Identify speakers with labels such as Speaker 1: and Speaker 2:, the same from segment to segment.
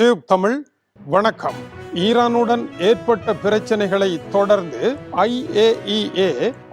Speaker 1: Tube Tamil வணக்கம். ஈரானுடன் ஏற்பட்ட பிரச்சனைகளை தொடர்ந்து ஐஏஇஏ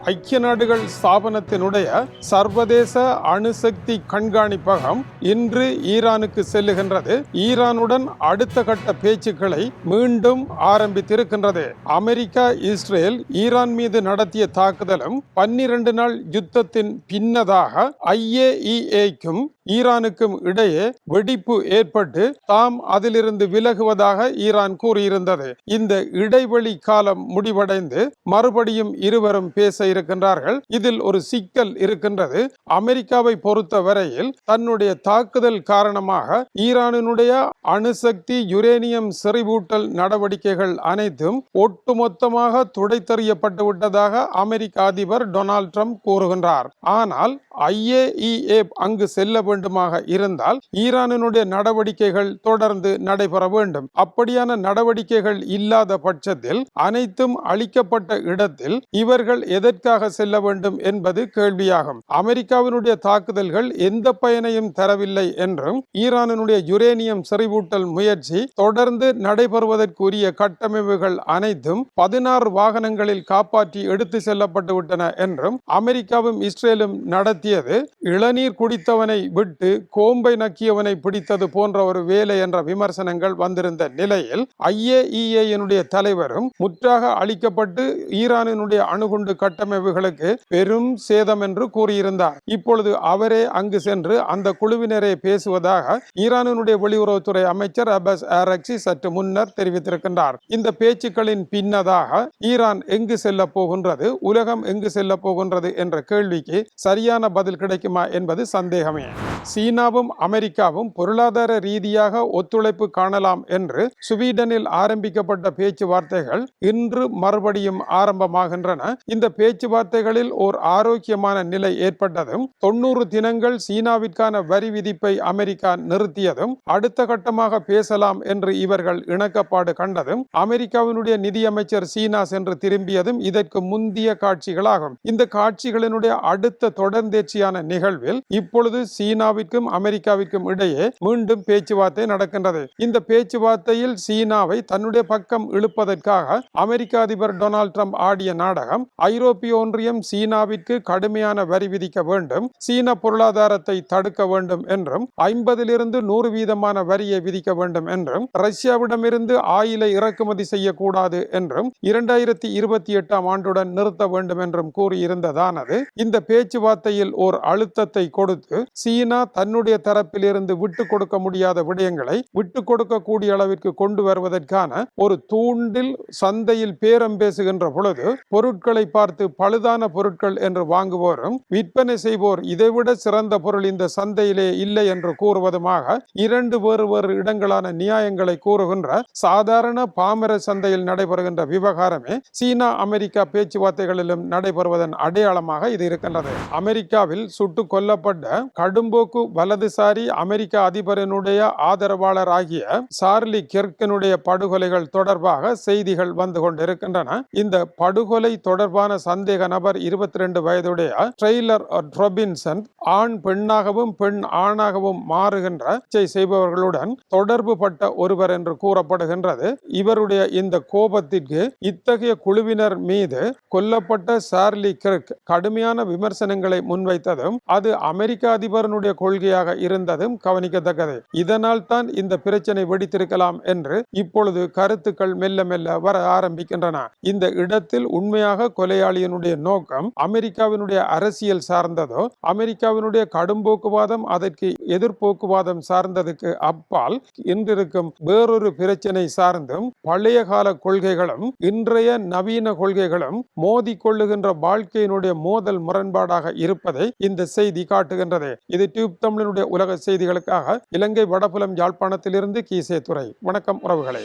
Speaker 1: ஐக்கிய நாடுகள் ஸ்தாபனத்தினுடைய சர்வதேச அணுசக்தி கண்காணிப்பகம் இன்று ஈரானுக்கு செல்லுகின்றது. ஈரானுடன் அடுத்த கட்ட பேச்சுக்களை மீண்டும் ஆரம்பித்திருக்கின்றது. அமெரிக்கா இஸ்ரேல் ஈரான் மீது நடத்திய தாக்குதலும் பன்னிரண்டு நாள் யுத்தத்தின் பின்னதாக ஐஏஇஏக்கும் ஈரானுக்கும் இடையே வெடிப்பு ஏற்பட்டு தாம் அதிலிருந்து விலகுவதாக ஈரான் கூறியிருந்தது. இந்த இடைவெளி காலம் முடிவடைந்து மறுபடியும் இருவரும் பேச இருக்கின்றார்கள். இதில் ஒரு சிக்கல் இருக்கின்றது. அமெரிக்காவை பொறுத்த வரையில் தன்னுடைய தாக்குதல் காரணமாக ஈரானினுடைய அணுசக்தி யுரேனியம் செறிவூட்டல் நடவடிக்கைகள் அனைத்தும் ஒட்டுமொத்தமாக துடைத்தறியப்பட்டு விட்டதாக அமெரிக்க அதிபர் டொனால்ட் ட்ரம்ப் கூறுகின்றார். ஆனால் ஐஏஇஏ அங்கு செல்ல வேண்டுமாக இருந்தால் ஈரானினுடைய நடவடிக்கைகள் தொடர்ந்து நடைபெற வேண்டும். அப்படியான நடவடிக்கைகள் இல்லாத பட்சத்தில் அனைத்தும் அளிக்கப்பட்ட இடத்தில் இவர்கள் எதற்காக செல்ல வேண்டும் என்பது கேள்வியாகும். அமெரிக்காவினுடைய தாக்குதல்கள் எந்த பயனையும் தரவில்லை என்றும் ஈரானினுடைய யுரேனியம் செறிவூட்டல் முயற்சி தொடர்ந்து நடைபெறுவதற்குரிய கட்டமைப்புகள் அனைத்தும் பதினாறு வாகனங்களில் காப்பாற்றி எடுத்து செல்லப்பட்டு விட்டன என்றும் அமெரிக்காவும் இஸ்ரேலும் நடத்தி நடத்தியது இளநீர் குடித்தவனை விட்டு கோம்பை நக்கியவனை பிடித்தது போன்ற ஒரு வேலை என்ற விமர்சனங்கள் வந்திருந்த நிலையில் ஐஏஇஏனுடைய தலைவரும் முற்றாக அளிக்கப்பட்டு ஈரானினுடைய அணுகுண்டு கட்டமைப்புகளுக்கு பெரும் சேதம் என்று கூறியிருந்தார். இப்பொழுது அவரே அங்கு சென்று அந்த குழுவினரை பேசுவதாக ஈரானினுடைய வெளியுறவுத்துறை அமைச்சர் அபஸ் ஆரக்சி சற்று முன்னர் தெரிவித்திருக்கின்றார். இந்த பேச்சுக்களின் பின்னதாக ஈரான் எங்கு செல்ல போகின்றது உலகம் எங்கு செல்ல போகின்றது என்ற கேள்விக்கு சரியான பதில் கிடைக்குமா என்பது சந்தேகமே சீனாவும் அமெரிக்காவும் பொருளாதார ரீதியாக ஒத்துழைப்பு காணலாம் என்று சுவீடனில் ஆரம்பிக்கப்பட்ட பேச்சுவார்த்தைகள் இன்று மறுபடியும் ஆரம்பமாகின்றன. இந்த பேச்சுவார்த்தைகளில் ஓர் ஆரோக்கியமான நிலை ஏற்பட்டதும் தொன்னூறு தினங்கள் சீனாவிற்கான வரி விதிப்பை அமெரிக்கா நிறுத்தியதும் அடுத்த கட்டமாக பேசலாம் என்று இவர்கள் இணக்கப்பாடு கண்டதும் அமெரிக்காவினுடைய நிதியமைச்சர் சீனா சென்று திரும்பியதும் இதற்கு முந்திய காட்சிகளாகும். இந்த காட்சிகளினுடைய அடுத்த தொடர்ந்தேர்ச்சியான நிகழ்வில் இப்பொழுது சீனாவிற்கும் அமெரிக்காவிற்கும் இடையே மீண்டும் பேச்சுவார்த்தை நடக்கின்றது. இந்த பேச்சுவார்த்தையில் சீனாவை தன்னுடைய பக்கம் இழுப்பதற்காக அமெரிக்க அதிபர் டொனால்ட் ட்ரம்ப் ஆடிய நாடகம் ஐரோப்பிய ஒன்றியம் சீனாவிற்கு கடுமையான வரி விதிக்க வேண்டும் சீன பொருளாதாரத்தை தடுக்க வேண்டும் என்றும் ஐம்பதிலிருந்து நூறு வீதமான வரியை விதிக்க வேண்டும் என்றும் ரஷ்யாவிடமிருந்து ஆயிலை இறக்குமதி செய்யக்கூடாது என்றும் இரண்டாயிரத்தி இருபத்தி எட்டாம் ஆண்டுடன் நிறுத்த வேண்டும் என்றும் கூறியிருந்ததானது. இந்த பேச்சுவார்த்தையில் ஓர் அழுத்தத்தை கொடுத்து சீனா சீனா தன்னுடைய தரப்பிலிருந்து விட்டு கொடுக்க முடியாத விடயங்களை விட்டு கொடுக்கக்கூடிய அளவிற்கு கொண்டு வருவதற்கான ஒரு தூண்டில் சந்தையில் பேரம் பேசுகின்ற பொழுது பொருட்களை பார்த்து பழுதான பொருட்கள் என்று வாங்குவோரும் விற்பனை செய்வோர் இதைவிட சிறந்த பொருள் இந்த சந்தையிலே இல்லை என்று கூறுவதுமாக இரண்டு வேறு வேறு இடங்களான நியாயங்களை கூறுகின்ற சாதாரண பாமர சந்தையில் நடைபெறுகின்ற விவகாரமே சீனா அமெரிக்கா பேச்சுவார்த்தைகளிலும் நடைபெறுவதன் அடையாளமாக இது இருக்கின்றது. அமெரிக்காவில் சுட்டு கொல்லப்பட்ட கடும்போ கடும்போக்கு வலதுசாரி அமெரிக்க அதிபரனுடைய ஆதரவாளர் ஆகிய சார்லி கெர்கனுடைய படுகொலைகள் தொடர்பாக செய்திகள் வந்து கொண்டிருக்கின்றன. இந்த படுகொலை தொடர்பான சந்தேக நபர் இருபத்தி ரெண்டு வயதுடைய ட்ரெய்லர் ரொபின்சன் ஆண் பெண்ணாகவும் பெண் ஆணாகவும் மாறுகின்ற செய்பவர்களுடன் தொடர்பு பட்ட ஒருவர் என்று கூறப்படுகின்றது. இவருடைய இந்த கோபத்திற்கு இத்தகைய குழுவினர் மீது கொல்லப்பட்ட சார்லி கிர்க் கடுமையான விமர்சனங்களை முன்வைத்ததும் அது அமெரிக்க அதிபரனுடைய கொள்கையாக இருந்ததும் கவனிக்கத்தக்கது. இதனால் தான் இந்த பிரச்சனை வெடித்திருக்கலாம் என்று இப்பொழுது கருத்துக்கள் மெல்ல மெல்ல வர ஆரம்பிக்கின்றன. இந்த இடத்தில் உண்மையாக கொலையாளியினுடைய நோக்கம் அமெரிக்காவினுடைய அரசியல் சார்ந்ததோ அமெரிக்காவினுடைய கடும்போக்குவாதம் அதற்கு எதிர்போக்குவாதம் சார்ந்ததுக்கு அப்பால் இன்றிருக்கும் வேறொரு பிரச்சனை சார்ந்தும் பழைய கால கொள்கைகளும் இன்றைய நவீன கொள்கைகளும் மோதி கொள்ளுகின்ற வாழ்க்கையினுடைய மோதல் முரண்பாடாக இருப்பதை இந்த செய்தி காட்டுகின்றது. இது டியூப் தமிழனுடைய உலக செய்திகளுக்காக இலங்கை வடபுலம் யாழ்ப்பாணத்திலிருந்து கீசே துறை வணக்கம் உறவுகளே.